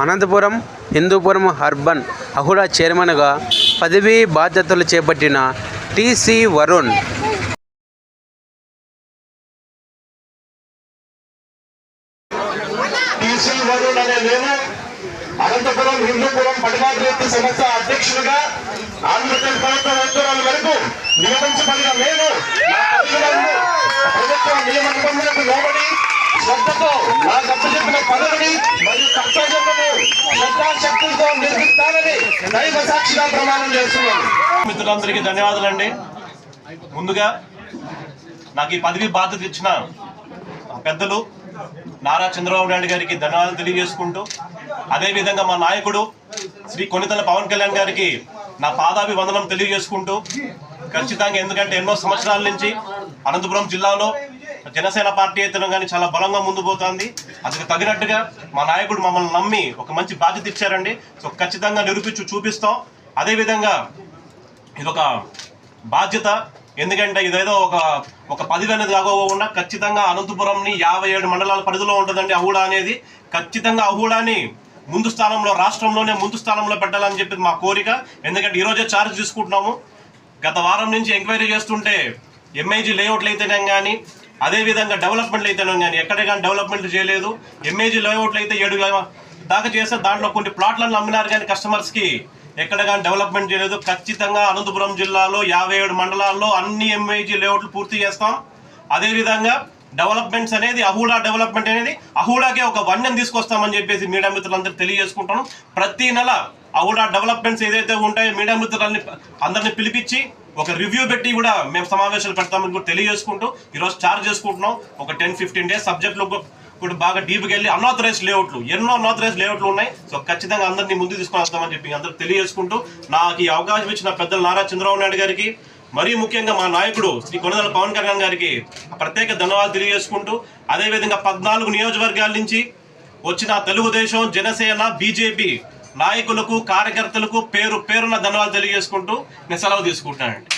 Anantapuram Hindupuram urban అహుడా చైర్మన్గా పదవీ బాధ్యతలు చేపట్టిన టీసీ వరుణ్. అనంతపురం హిందూపురం పట్టణాభివృద్ధి సంస్థ అధ్యక్షుడిగా ఆంధ్రప్రదేశ్ ప్రభుత్వం ఉత్తర్వుల మేరకు నియమించబడిన నేను ప్రభుత్వ నియమ నిబంధనలకు లోబడి శ్రద్ధతో నాకు అప్పచెప్పిన పదవిని దైవ సాక్షిగా ప్రమాణం చేస్తున్నాను. మిత్రులందరికీ ధన్యవాదాలండి. ముందుగా నాకు ఈ పదవి బాధ్యత ఇచ్చిన పెద్దలు నారా చంద్రబాబు నాయుడు గారికి ధన్యవాదాలు తెలియజేసుకుంటూ అదేవిధంగా మా నాయకుడు శ్రీ కొనితల పవన్ కళ్యాణ్ గారికి నా పాదాభివందనం తెలియజేసుకుంటూ ఖచ్చితంగా ఎందుకంటే ఎన్నో సంవత్సరాల నుంచి అనంతపురం జిల్లాలో జనసేన పార్టీ అయితే కానీ చాలా బలంగా ముందు పోతుంది. అందుకు తగినట్టుగా మా నాయకుడు మమ్మల్ని నమ్మి ఒక మంచి బాధ్యత ఇచ్చారండి. సో ఖచ్చితంగా నిరూపించి చూపిస్తాం. అదేవిధంగా ఇదొక బాధ్యత. ఎందుకంటే ఇదేదో ఒక ఒక పదవి అనేది కాకుండా ఖచ్చితంగా అనంతపురంని యాభై ఏడు మండలాల పరిధిలో ఉంటుందండి అహూడా అనేది. ఖచ్చితంగా అహూడాని ముందు స్థానంలో రాష్ట్రంలోనే ముందు స్థానంలో పెట్టాలని చెప్పి మా కోరిక. ఎందుకంటే ఈరోజే ఛార్జ్ తీసుకుంటున్నాము. గత వారం నుంచి ఎంక్వైరీ చేస్తుంటే ఎంఐజీ లేఅవుట్లు అయితేనే కానీ అదేవిధంగా డెవలప్మెంట్లు అయితే కానీ ఎక్కడ కానీ డెవలప్మెంట్ చేయలేదు. ఎంఏజీ లేఅవుట్లు అయితే ఏడు దాకా చేస్తే దాంట్లో కొన్ని ప్లాట్లను అమ్మినారు కానీ కస్టమర్స్కి ఎక్కడ కానీ డెవలప్మెంట్ చేయలేదు. ఖచ్చితంగా అనంతపురం జిల్లాలో యాభై ఏడు మండలాల్లో అన్ని ఎంఐజీ లేఅవుట్లు పూర్తి చేస్తాం. అదేవిధంగా డెవలప్మెంట్స్ అనేది అహూడా డెవలప్మెంట్ అనేది అహూడాకే ఒక వన్యం తీసుకొస్తామని చెప్పేసి మీడియా మిత్రులందరూ తెలియజేసుకుంటాను ప్రతి నెల అహూడా డెవలప్మెంట్స్ ఏదైతే ఉంటాయో మీడియా మిత్రులని అందరిని పిలిపించి ఒక రివ్యూ పెట్టి కూడా మేము సమావేశాలు పెడతామని కూడా తెలియజేసుకుంటూ ఈరోజు ఛార్జ్ చేసుకుంటున్నాం. ఒక టెన్ ఫిఫ్టీన్ డేస్ సబ్జెక్ట్లో కూడా బాగా డీప్కి వెళ్ళి అన్ఆథరైజ్ లేఅవుట్లు ఎన్నో అన్ఆథరైజ్ లేఅవుట్లు ఉన్నాయి. సో ఖచ్చితంగా అందరినీ ముందు తీసుకొని వస్తామని చెప్పి అందరూ తెలియజేసుకుంటూ నాకు ఈ అవకాశం ఇచ్చిన పెద్దలు నారా చంద్రబాబు నాయుడు గారికి మరీ ముఖ్యంగా మా నాయకుడు శ్రీ కొనదల పవన్ కళ్యాణ్ గారికి ప్రత్యేక ధన్యవాదాలు తెలియజేసుకుంటూ అదేవిధంగా పద్నాలుగు నియోజకవర్గాల నుంచి వచ్చిన తెలుగుదేశం జనసేన బీజేపీ నాయకులకు కార్యకర్తలకు పేరు పేరున ధన్యవాదాలు తెలియజేసుకుంటూ నేను సెలవు తీసుకుంటానండి